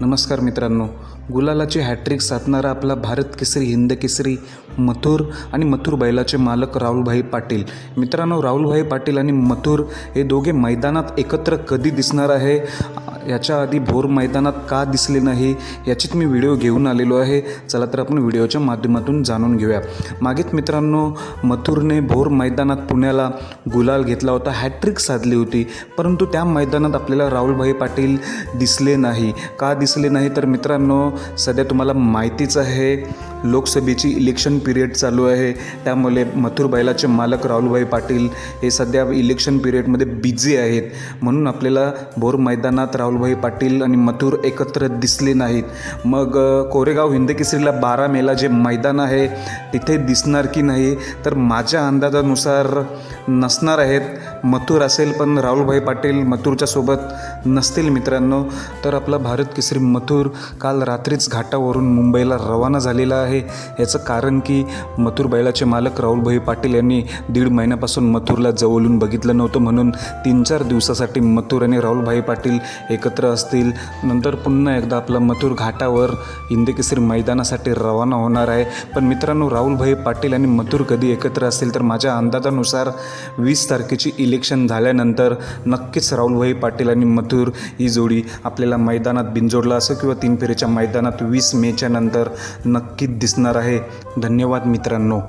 नमस्कार मित्रांनो. गुलालाची हॅट्रिक साधणारा आपला भारत केसरी हिंद केसरी मथुर आणि मथुर बैलाचे मालक राहुलभाई पाटील. मित्रांनो राहुलभाई पाटील आणि मथुर हे दोघे मैदानात एकत्र कधी दिसणार आहे? याच्या आधी भोर मैदानात का दिसले नाही याचीच मी व्हिडिओ घेऊन आलेलो आहे. चला तर आपण व्हिडिओच्या माध्यमातून जाणून घेऊया. मागेच मित्रांनो मथुरने भोर मैदानात पुण्याला गुलाल घेतला होता हॅट्रिक साधली होती. परंतु त्या मैदानात आपल्याला राहुलभाई पाटील दिसले नाही. का दिसले नाही? तर मित्रांनो सध्या तुम्हाला माहितीच आहे. लोकसभेची इलेक्शन पिरियड चालू आहे. त्यामुळे मथुर बैलाचे मालक राहुलभाई पाटील हे सध्या इलेक्शन पिरियडमध्ये बिझी आहेत. म्हणून आपल्याला भोर मैदानात राहुलभाई पाटील आणि मथुर एकत्र दिसले नाहीत. मग कोरेगाव हिंदकेसरीला बारा मेला जे मैदान आहे तिथे दिसणार की नाही? तर माझ्या अंदाजानुसार नसणार आहेत. मथुर असेल पण राहुलभाई पाटील मथुरच्या सोबत नसतील मित्रांनो. तर आपला भारत केसरी मथुर काल रात्रीच घाटावरून मुंबईला रवाना झालेला आहे. आहे. याचं कारण की मथुर बैलाचे मालक राहुलभाई पाटील यांनी दीड महिन्यापासून मथुरला जवळून बघितलं नव्हतं म्हणून तीन चार दिवसासाठी मथुर आणि राहुलभाई पाटील एकत्र असतील. नंतर पुन्हा एकदा आपला मथुर घाटावर इंदकेसरी मैदानासाठी रवाना होणार आहे. पण मित्रांनो राहुलभाई पाटील आणि मथुर कधी एकत्र असतील तर माझ्या अंदाजानुसार वीस तारखेची इलेक्शन झाल्यानंतर नक्कीच राहुलभाई पाटील आणि मथुर ही जोडी आपल्याला मैदानात बिंजोडला असो किंवा तीन फेरीच्या मैदानात वीस मेच्या नंतर नक्कीच दिसणार आहे. धन्यवाद मित्रांनो.